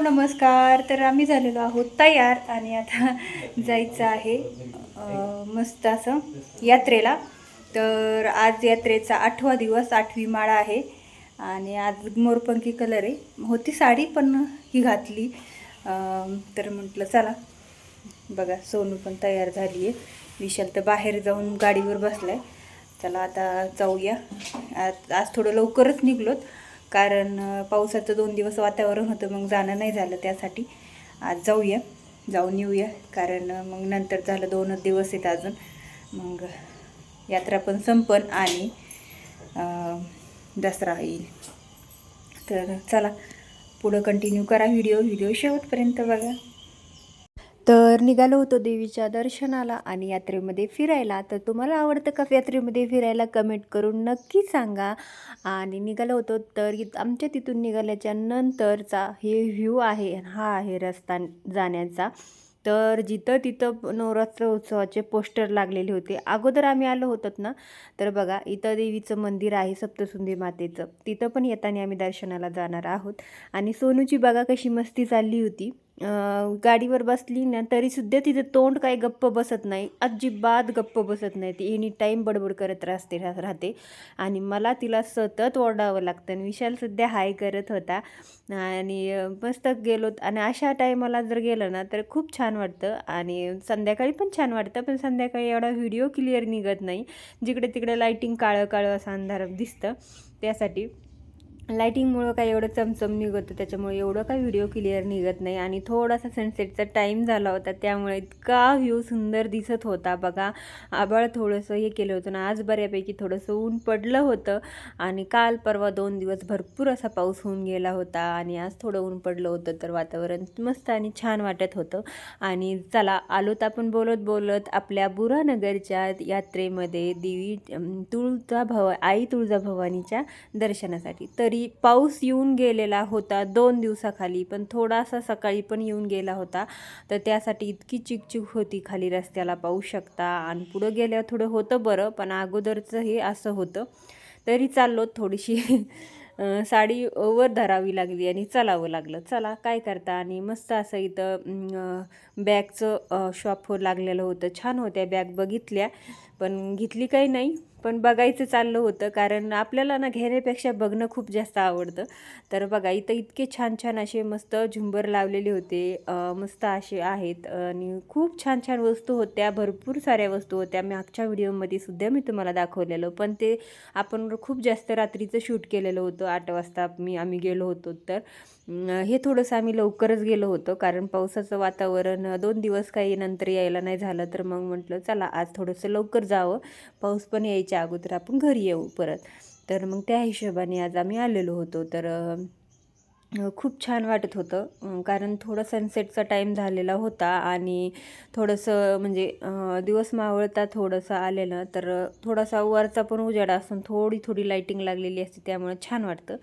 नमस्कार. तर आम्ही झालेलो आहोत तयार आणि आता जायचं आहे मस्त असं यात्रेला. तर आज यात्रेचा आठवा दिवस आठवी माळा आहे आणि आज मोरपंखी कलर आहे. होती साडी पण ही घातली. तर म्हटलं चला बघा सोनू पण तयार झाली आहे. विशाल तर बाहेर जाऊन गाडीवर बसलाय. चला आता जाऊया. आज आज थोडं लवकरच निघलोत. कारण पावसाचं दोन दिवस वातावरण होतं मग जाणं नाही झालं त्यासाठी. आज जाऊया जाऊन येऊया. कारण मग नंतर झालं दोनच दिवस आहेत अजून. मग यात्रा पण संपन आणि दसरा येईल. तर चला पुढं कंटिन्यू करा व्हिडिओ. व्हिडिओ शेवटपर्यंत बघा. तर निघालो होतो देवीच्या दर्शनाला आणि यात्रेमध्ये फिरायला. तर तुम्हाला आवडतं का यात्रेमध्ये फिरायला कमेंट करून नक्की सांगा. आणि निघालो होतो तर आमच्या तिथून निघाल्याच्या नंतरचा हे व्ह्यू आहे हा आहे रस्ता जाण्याचा. तर जिथं तिथं नवरात्र उत्सवाचे पोस्टर लागलेले होते. अगोदर आम्ही आलो होतो ना तर बघा इथं देवीचं मंदिर आहे सप्तसुंदी मातेचं. तिथं पण येताना आम्ही दर्शनाला जाणार आहोत. आणि सोनूची बघा कशी मस्ती चालली होती. गाडीवर बसली ना तरीसुद्धा तिचं तोंड काही गप्प बसत नाही. अजिबात गप्प बसत नाही ती. एनी टाईम बडबड करत राहते राहते. आणि मला तिला सतत ओरडावं लागतं. आणि विशालसुद्धा हाय करत होता. आणि मस्त गेलो. आणि अशा टायमाला जर गेलं ना तर खूप छान वाटतं. आणि संध्याकाळी पण छान वाटतं. पण संध्याकाळी एवढा व्हिडिओ क्लिअर निघत नाही. जिकडे तिकडे लाईटिंग काळं काळं असं अंधार दिसतं. त्यासाठी लायटिंगमुळं काय एवढं चमचम निघतं त्याच्यामुळे एवढं काय व्हिडिओ क्लिअर निघत नाही. आणि थोडासा सनसेटचा टाईम झाला होता त्यामुळे इतका व्ह्यू सुंदर दिसत होता बघा. आबाळ थोडंसं हे केलं होतं ना आज बऱ्यापैकी थोडंसं ऊन पडलं होतं. आणि काल परवा दोन दिवस भरपूर असा पाऊस होऊन गेला होता आणि आज थोडं ऊन पडलं होतं तर वातावरण मस्त आणि छान वाटत होतं. आणि चला आलोत आपण बोलत बोलत आपल्या बुरानगरच्या यात्रेमध्ये देवी तुळजाभवा आई तुळजाभवानीच्या दर्शनासाठी. तरी पाऊस येऊन गेलेला होता दोन दिवसाखाली पण थोडासा सकाळी पण येऊन गेला होता. तर त्यासाठी इतकी चिकचिक होती खाली रस्त्याला पाहू शकता. आणि पुढं गेल्यावर थोडं होतं बरं पण अगोदरचं हे असं होतं. तरी चाललो थोडीशी साडी वर धरावी लागली आणि चालावं लागलं. चला काय करता? आणि मस्त असं इथं बॅगचं शॉप लागलेलं होतं. छान होत्या बॅग बघितल्या पण घेतली काही नाही. पण बघायचं चाललं होतं कारण आपल्याला ना घेण्यापेक्षा बघणं खूप जास्त आवडतं. तर बघा इथं इतके छान छान असे मस्त झुंबर लावलेले होते मस्त असे आहेत आणि खूप छान छान वस्तू होत्या भरपूर साऱ्या वस्तू होत्या. मागच्या व्हिडिओमध्ये सुद्धा मी तुम्हाला दाखवलेलं पण ते आपण खूप जास्त रात्रीचं शूट केलेलं होतं आठ वाजता मी आम्ही गेलो होतो तर. हे थोडंसं आम्ही लवकरच गेलो होतो कारण पावसाचं वातावरण दोन दिवस काही नंतर यायला नाही झालं तर मग म्हटलं चला आज थोडंसं लवकर जावं पाऊस पण यायच्या अगोदर आपण घरी येऊ परत. तर मग त्या हिशोबाने आज आम्ही आलेलो होतो तर खूप छान वाटत होतं कारण थोडं सनसेटचा टाईम झालेला होता आणि थोडंसं म्हणजे दिवस मावळता थोडंसं आलेलं तर थोडासा वरचा पण उजाडा असून थोडी थोडी लाईटिंग लागलेली असते त्यामुळे छान वाटतं.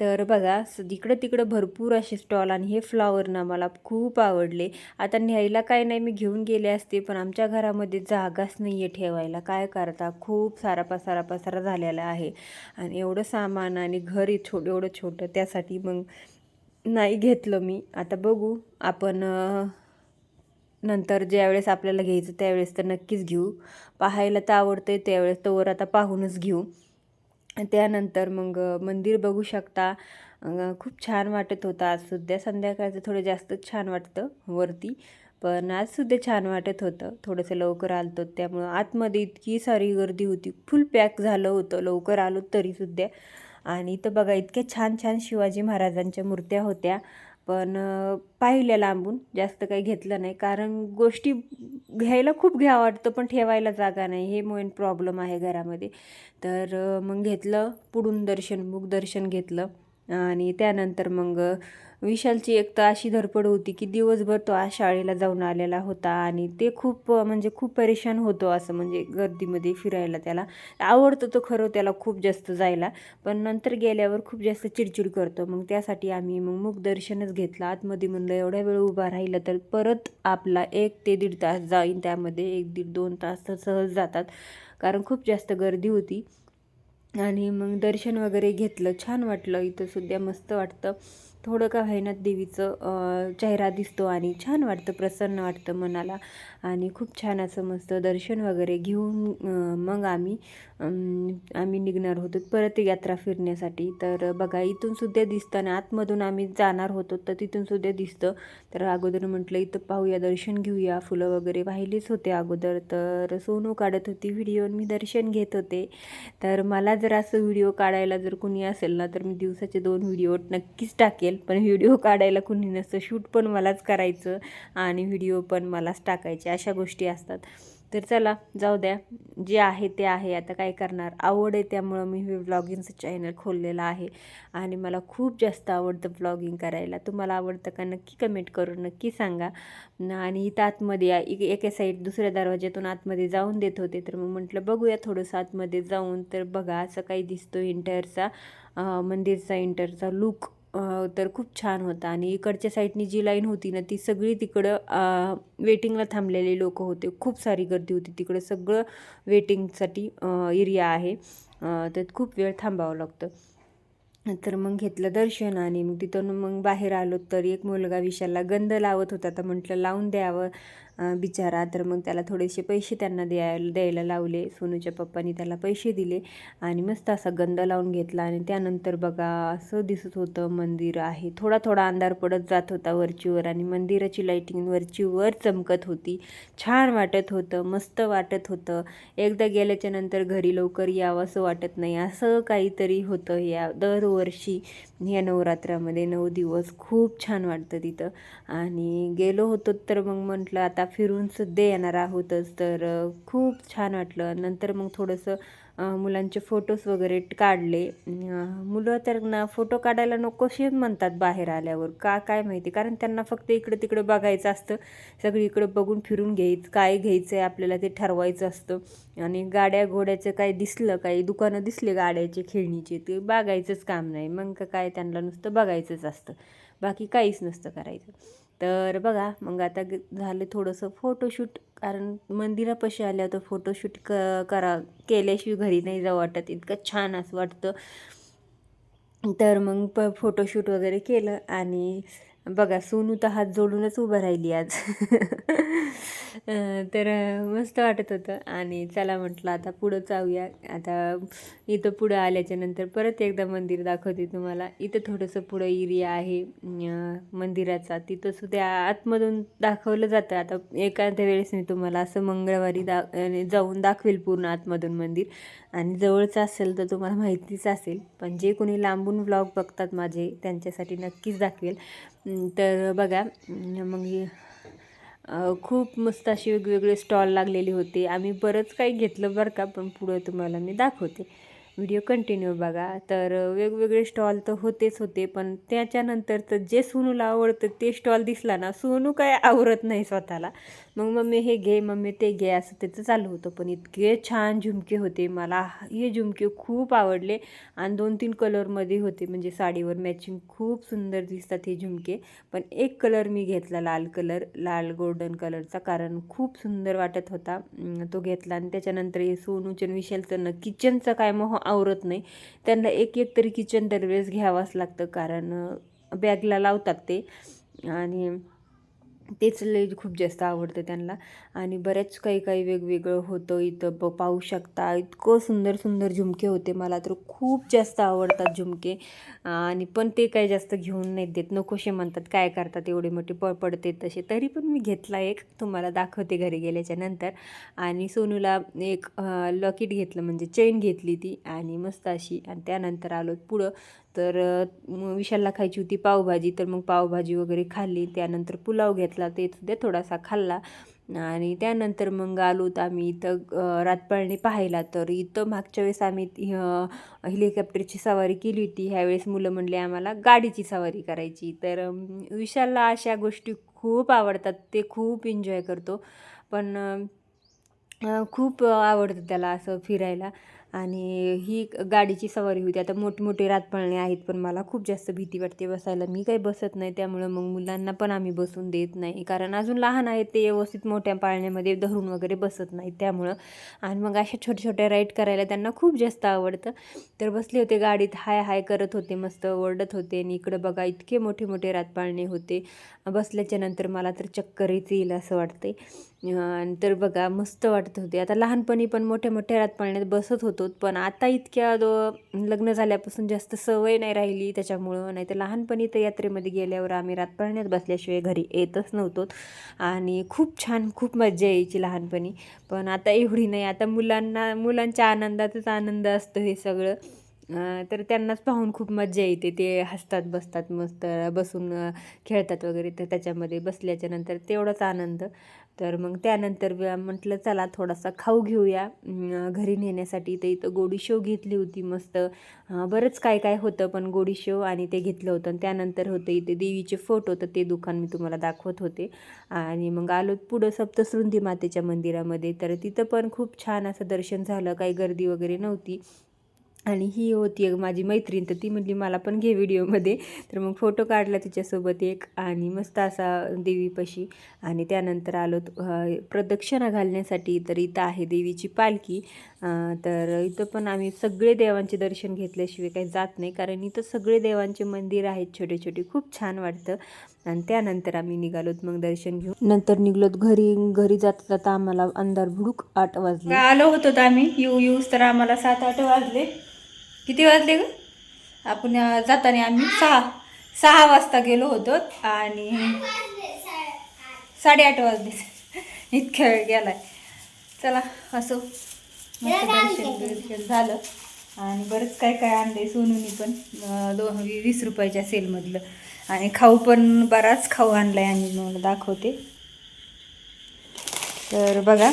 तर बघा स तिकडं भरपूर असे स्टॉल आणि हे फ्लॉवर ना मला खूप आवडले. आता न्यायला काय नाही मी घेऊन गेले असते पण आमच्या घरामध्ये जागाच नाही आहे ठेवायला. काय करता? खूप सारा पसारा पसारा झालेला आहे. आणि एवढं सामान आणि घर छो एवढं छोटं त्यासाठी मग नाही घेतलं मी. आता बघू आपण नंतर ज्यावेळेस आपल्याला घ्यायचं त्यावेळेस तर नक्कीच घेऊ. पाहायला तर आवडतं त्यावेळेस तोवर आता पाहूनच घेऊ. त्यानंतर मग मंदिर बघू शकता. खूप छान वाटत होतं. आज सुद्धा संध्याकाळचं थोडं जास्तच छान वाटतं वरती. पण आज सुद्धा छान वाटत होतं. थोडंसं लवकर आलतो. त्यामुळं आतमध्ये इतकी सारी गर्दी होती. फुल पॅक झालं होतं. लवकर आलो तरीसुद्धा आणि इथं बघा इतक्या छान छान शिवाजी महाराजांच्या मूर्त्या होत्या. पण पाहिल्या लांबून. जास्त काही घेतलं नाही. कारण गोष्टी घ्यायला खूप घ्या वाटतं पण ठेवायला जागा नाही. हे मेन प्रॉब्लेम आहे घरामध्ये. तर मग घेतलं पुढून दर्शन मुख दर्शन घेतलं. आणि त्यानंतर मग विशालची एक तर अशी धडपड होती की दिवसभर तो आज शाळेला जाऊन आलेला होता आणि ते खूप म्हणजे खूप परेशान होतो असं म्हणजे गर्दीमध्ये फिरायला त्याला. आवडतं तो खरं त्याला खूप जास्त जायला पण नंतर गेल्यावर खूप जास्त चिडचिड करतो. मग त्यासाठी आम्ही मग मुखदर्शनच घेतलं. आतमध्ये म्हणलं एवढ्या वेळ उभा राहिलं तर परत आपला एक ते दीड तास जाईन. त्यामध्ये एक दीड दोन तास तर सहज जातात कारण खूप जास्त गर्दी होती. आणि मग दर्शन वगैरे घेतलं. छान वाटलं. इथं सुद्धा मस्त वाटतं. थोडं का होईना देवीचं चेहरा दिसतो आणि छान वाटतं प्रसन्न वाटतं मनाला. आणि खूप छान असं मस्त दर्शन वगैरे घेऊन मग आम्ही आम्ही निघणार होतो परत यात्रा फिरण्यासाठी. तर बघा इथून सुद्धा दिसतं आणि आतमधून आम्ही जाणार होतो तर तिथून सुद्धा दिसतं. तर अगोदर म्हटलं इथं पाहूया दर्शन घेऊया. फुलं वगैरे पाहिलेच होते अगोदर. तर सोनू काढत होती व्हिडिओ मी दर्शन घेत होते. तर मला जर असं व्हिडिओ काढायला जर कुणी असेल ना तर मी दिवसाचे दोन व्हिडिओ नक्कीच टाकेल. पण व्हिडिओ काढायला कुणी नसतं. शूट पण मलाच करायचं आणि व्हिडिओ पण मलाच टाकायचे. अशा गोष्टी असतात. तर चला जाऊ द्या. जे आहे ते आहे. आता काय करणार? आवड आहे त्यामुळं मी हे व्लॉगिंगचं चॅनल खोललेलं आहे. आणि मला खूप जास्त आवडतं व्लॉगिंग करायला. तुम्हाला आवडतं का नक्की कमेंट करून नक्की सांगा. आणि इथं आतमध्ये या- एक- एका साईड दुसऱ्या दरवाज्यातून आतमध्ये जाऊन देत होते. तर मग म्हटलं बघूया थोडंसं आतमध्ये जाऊन तर बघा असं काही दिसतो इंटरचा मंदिरचा इंटरचा लुक तर खूप छान होता. आणि इकडच्या साईडनी जी लाईन होती ना ती सगळी तिकडं वेटिंगला थांबलेले लोक होते. खूप सारी गर्दी होती. तिकडं सगळं वेटिंगसाठी एरिया आहे. त्यात खूप वेळ थांबावं लागतं. तर मग घेतलं दर्शन आणि मग तिथून मग बाहेर आलो तर एक मुलगा विशालला गंध लावत होता. तर म्हटलं लावून द्यावं. बिचारा. तर मग त्याला थोडेसे पैसे त्यांना द्यायला द्यायला लावले. सोनूच्या पप्पानी त्याला पैसे दिले आणि मस्त असा गंध लावून घेतला. आणि त्यानंतर बघा असं दिसत होतं मंदिर आहे. थोडा थोडा अंधार पडत जात होता वरचीवर आणि मंदिराची लाईटिंग वरचीवर चमकत होती. छान वाटत होतं मस्त वाटत होतं. एकदा गेल्याच्यानंतर घरी लवकर यावं असं वाटत नाही. असं काहीतरी होतं या दरवर्षी या नवरात्रामध्ये. नऊ दिवस खूप छान वाटतं तिथं. आणि गेलो होतो तर मग म्हटलं आता फिरून सुद्धा येणार आहोतच. तर खूप छान वाटलं. नंतर मग थोडंसं मुलांचे फोटोज वगैरे काढले. मुलं त्यांना फोटो काढायला नकोशी म्हणतात बाहेर आल्यावर. का काय माहिती? कारण त्यांना फक्त इकडं तिकडं बघायचं असतं. सगळीकडं बघून फिरून घ्यायचं काय घ्यायचं आहे आपल्याला ते ठरवायचं असतं. आणि गाड्या घोड्याचं काय दिसलं काही दुकानं दिसले गाड्याचे खेळणीचे ते बघायचंच काम नाही. मग काय त्यांना नुसतं बघायचंच असतं. बाकी काहीच नसतं करायचं. तर बघा मग आता ग- झालं थोडंसं फोटोशूट कारण मंदिरापाशी आल्या तर फोटोशूट क करा केल्याशिवाय घरी नाही जावं वाटत. इतकं छान असं वाटतं. तर मग प फोटोशूट वगैरे केलं आणि बघा सोनू तर हात जोडूनच उभं राहिली आज. तर मस्त वाटत होतं. आणि चला म्हटलं आता पुढं जाऊया. आता इथं पुढं आल्याच्यानंतर परत एकदा मंदिर दाखवते तुम्हाला. इथं थोडंसं पुढं एरिया आहे मंदिराचा. तिथं सुद्धा आतमधून दाखवलं जातं. आता एखाद्या वेळेस मी तुम्हाला असं मंगळवारी दा जाऊन दाखवेल पूर्ण आतमधून मंदिर. आणि जवळचं असेल तर तुम्हाला माहितीच असेल पण जे कोणी लांबून व्लॉग बघतात माझे त्यांच्यासाठी नक्कीच दाखवेल. तर बघा मग खूप मस्त असे वेगवेगळे स्टॉल लागलेले होते. आम्ही बरंच काही घेतलं बरं का पण पुढं तुम्हाला मी दाखवते. व्हिडिओ कंटिन्यू बघा. तर वेगवेगळे स्टॉल तर होतेच होते पण त्याच्यानंतर तर जे सोनूला आवडतं ते स्टॉल दिसला ना सोनू काय आवडत नाही स्वतःला. मग मम्मी हे घे मम्मी ते घे असं त्याचं चालू होतं. पण इतके छान झुमके होते. मला हे झुमके खूप आवडले. आणि दोन तीन कलरमध्ये होते. म्हणजे साडीवर मॅचिंग खूप सुंदर दिसतात हे झुमके. पण एक कलर मी घेतला लाल कलर लाल गोल्डन कलरचा कारण खूप सुंदर वाटत होता तो घेतला. आणि त्याच्यानंतर हे सोनूचं विशेल विशालचं ना किचनचं काय मोह आवरत नाही. त्यांना एक एक तरी किचन दरवेळेस घ्यावंच लागतं कारण बॅगला लावतात ते. आणि तेच लई खूप जास्त आवडतं त्यांना. आणि बऱ्याच काही काही वेगवेगळं होतं इथं ब पाहू शकता. इतकं सुंदर सुंदर झुमके होते मला तर. खूप जास्त आवडतात झुमके. आणि पण ते काही जास्त घेऊन नाही देत. नकोशे म्हणतात काय करतात एवढे मोठे प पडते तसे. तरी पण मी घेतला एक. तुम्हाला दाखवते घरी गेल्याच्यानंतर. आणि सोनूला एक लॉकेट घेतलं. म्हणजे चेन घेतली ती. आणि मस्त अशी. आणि त्यानंतर आलो पुढं. तर विशालला खायची होती पावभाजी तर मग पावभाजी वगैरे खाल्ली. त्यानंतर पुलाव घेतला ते सुद्धा थोडासा खाल्ला. आणि त्यानंतर मग आलो आम्ही इथं रातपाळणी पाहायला. तर इथं मागच्या वेळेस आम्ही हेलिकॉप्टरची सवारी केली होती. ह्यावेळेस मुलं म्हणले आम्हाला गाडीची सवारी करायची. तर विशालला अशा गोष्टी खूप आवडतात. ते खूप एन्जॉय करतो. पण खूप आवडतं त्याला असं फिरायला. आणि ही गाडीची सवारी होती. आता मोठमोठे रातपाळणे आहेत पण मला खूप जास्त भीती वाटते बसायला. मी काही बसत नाही त्यामुळं मग मुलांना पण आम्ही बसून देत नाही. कारण अजून लहान आहेत ते व्यवस्थित मोठ्या पाळण्यामध्ये धरून वगैरे बसत नाहीत त्यामुळं. आणि मग अशा छोट्या छोट्या राईड करायला त्यांना खूप जास्त आवडतं. तर बसले होते गाडीत हाय हाय करत होते मस्त ओरडत होते. आणि इकडं बघा इतके मोठे मोठे रातपाळणे होते. बसल्याच्या नंतर मला तर चक्करच येईल असं वाटते तर बघा मस्त वाटत होते. आता लहानपणी पण मोठ्या मोठ्या रातपाळण्यात बसत होतो. पण आता इतक्या दो- लग्न झाल्यापासून जास्त सवय नाही राहिली त्याच्यामुळं. नाही तर लहानपणी तर यात्रेमध्ये गेल्यावर आम्ही रातपाळण्यात बसल्याशिवाय घरी येतच नव्हतो आणि खूप छान खूप मजा यायची लहानपणी. पण आता एवढी नाही. आता मुलांना मुलांच्या आनंदातच आनंद असतो हे सगळं. तर त्यांनाच पाहून खूप मजा येते. ते हसतात बसतात मस्त बसून खेळतात वगैरे. तर त्याच्यामध्ये बसल्याच्यानंतर तेवढाच आनंद. तर मग त्यानंतर म्हटलं चला थोडासा खाऊ घेऊया. घरी नेण्यासाठी ते इथं गोडी शेव घेतली होती मस्त. बरंच काय काय होतं पण गोडी शेव आणि ते घेतलं होतं. आणि त्यानंतर होतं इथे देवीचे फोटो तर ते दुकान मी तुम्हाला दाखवत होते. आणि मग आलो पुढं सप्तशृंगी मातेच्या मंदिरामध्ये. तर तिथं पण खूप छान असं दर्शन झालं. काही गर्दी वगैरे नव्हती. आणि ही होती एक माझी मैत्रीण तर ती म्हटली मला पण घे व्हिडिओमध्ये. तर मग फोटो काढला तिच्यासोबत एक आणि मस्त असा देवीपाशी. आणि त्यानंतर आलो प्रदक्षिणा घालण्यासाठी तर इथं आहे देवीची पालखी. तर इथं पण आम्ही सगळे देवांचे दर्शन घेतल्याशिवाय काही जात नाही कारण इथं सगळे देवांचे मंदिर आहेत छोटे छोटे खूप छान वाटतं. आणि त्यानंतर आम्ही निघालोत मग दर्शन घेऊन. नंतर निघलोत घरी घरी जाता जाता आम्हाला अंधार भुडूक आठ वाजले. आलो होतो आम्ही. येऊ येऊस तर आम्हाला सात आठ वाजले. किती वाजले ग? आपण जाताना आम्ही सहा सहा वाजता गेलो होतो आणि साडेआठ वाजले. इतक्या वेळ गेलाय. चला असो. मस्त झालं. आणि बरंच काय काय आणलंय सोनूनी पण. दोन वीस रुपयाच्या सेलमधलं. आणि खाऊ पण बराच खाऊ आणलाय आणि मला दाखवते. तर बघा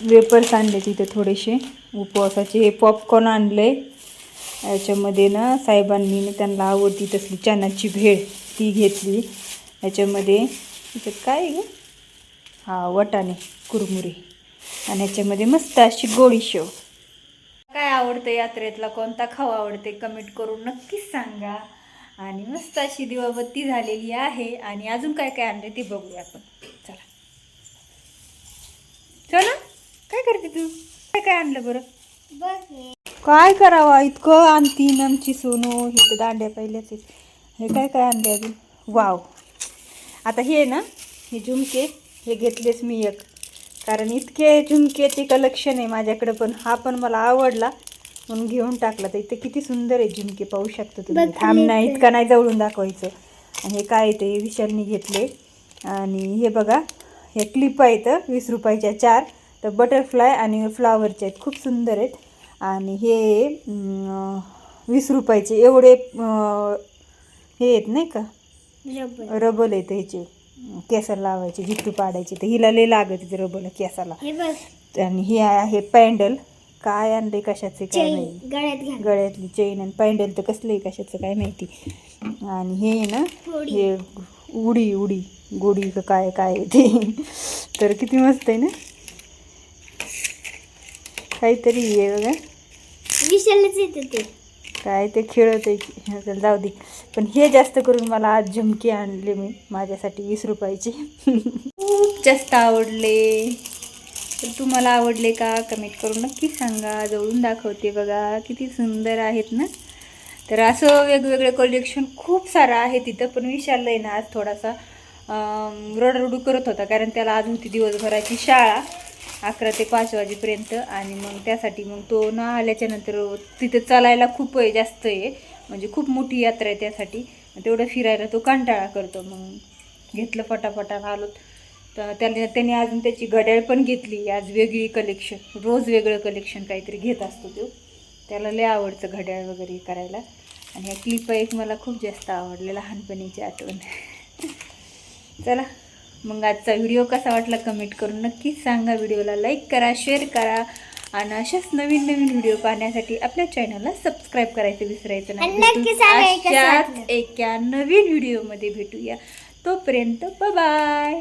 वेपर्स आणले तिथे थोडेसे उपवासाचे. हे पॉपकॉर्न आणले याच्यामध्ये ना साहेबांनी त्यांना आवडती तसली चण्याची भेळ ती घेतली. याच्यामध्ये याच्यात काय आहे ग? हा वटाणे कुरमुरे. आणि याच्यामध्ये मस्त अशी गोडी शेव. काय आवडतं यात्रेतला? कोणता खाऊ आवडते? कमेंट करून नक्कीच सांगा. आणि मस्त अशी दिवाबत्ती झालेली आहे. आणि अजून काय काय आणले ते बघूया आपण. चला. चला. काय करते तू? काय काय आणलं बरं? काय करावा? इतकं आणतीन आमची सोनू. हे तर दांड्या पहिल्याच. हे काय काय आणले अजून? वाव. आता हे ना हे झुमके हे घेतलेच मी एक. कारण इतके झुमकेचे कलेक्शन आहे माझ्याकडे पण. हा पण मला आवडला. म्हणून घेऊन टाकला. तर इथे किती सुंदर आहे झुमके. पाहू शकतो तुम्ही. थांब नाही इतका नाही जवळून दाखवायचं. आणि हे काय आहे ते? विशालनी घेतले. आणि हे बघा हे क्लिप आहेत वीस रुपयाच्या चार. तर बटरफ्लाय आणि फ्लावरचे आहेत खूप सुंदर आहेत. आणि हे वीस रुपयाचे एवढे हे आहेत नाही का? रबल आहेत ह्याचे. केसाला लावायचे जिट्टू पाडायचे. तर हिला लय लागत रबल केसाला. आणि हे आहे पॅन्डल काय आणले कशाचे काय घाल. गळ्यातली चेन आणि पॅन्डल तर कसलं आहे कशाचं काय माहिती. आणि हे ना. हे उडी उडी. गोडी का काय काय ते. तर किती मस्त आहे ना? काहीतरी आहे बघा. विशालच येते ते. काय ते खेळत आहे जाऊ दे. पण हे जास्त करून मला आज झुमके आणले मी. माझ्यासाठी वीस रुपयाचे. खूप जास्त आवडले. तर तुम्हाला आवडले का? कमेंट करून नक्की सांगा. जवळून दाखवते बघा. किती सुंदर आहेत ना. तर असं वेगवेगळे कलेक्शन खूप सारं आहे तिथं. पण विशालला आहे ना आज थोडासा रडरडू करत होता. कारण त्याला आज होती दिवसभराची शाळा. अकरा ते पाच वाजेपर्यंत आणि मग त्यासाठी मग तो न आल्याच्यानंतर तिथं चालायला खूप आहे जास्त आहे. म्हणजे खूप मोठी यात्रा आहे त्यासाठी. तेवढं फिरायला तो कंटाळा करतो. मग घेतलं फटाफटा आलो. तर त्याने त्याने अजून त्याची घड्याळ पण घेतली. आज वेगळी कलेक्शन रोज वेगळं कलेक्शन काहीतरी घेत असतो तो. त्याला लय आवडतं घड्याळ वगैरे करायला. आणि ह्या क्लिप एक मला खूप जास्त आवडले लहानपणीची आठवण. चला. मग आजचा व्हिडिओ कसा वाटला कमेंट करून नक्कीच सांगा. व्हिडिओला लाईक करा शेअर करा आणि अशाच नवीन नवीन व्हिडिओ पाहण्यासाठी आपल्या चॅनलला सबस्क्राईब करायचं विसरायचं नाही. एका नवीन व्हिडिओमध्ये भेटूया. तोपर्यंत बाय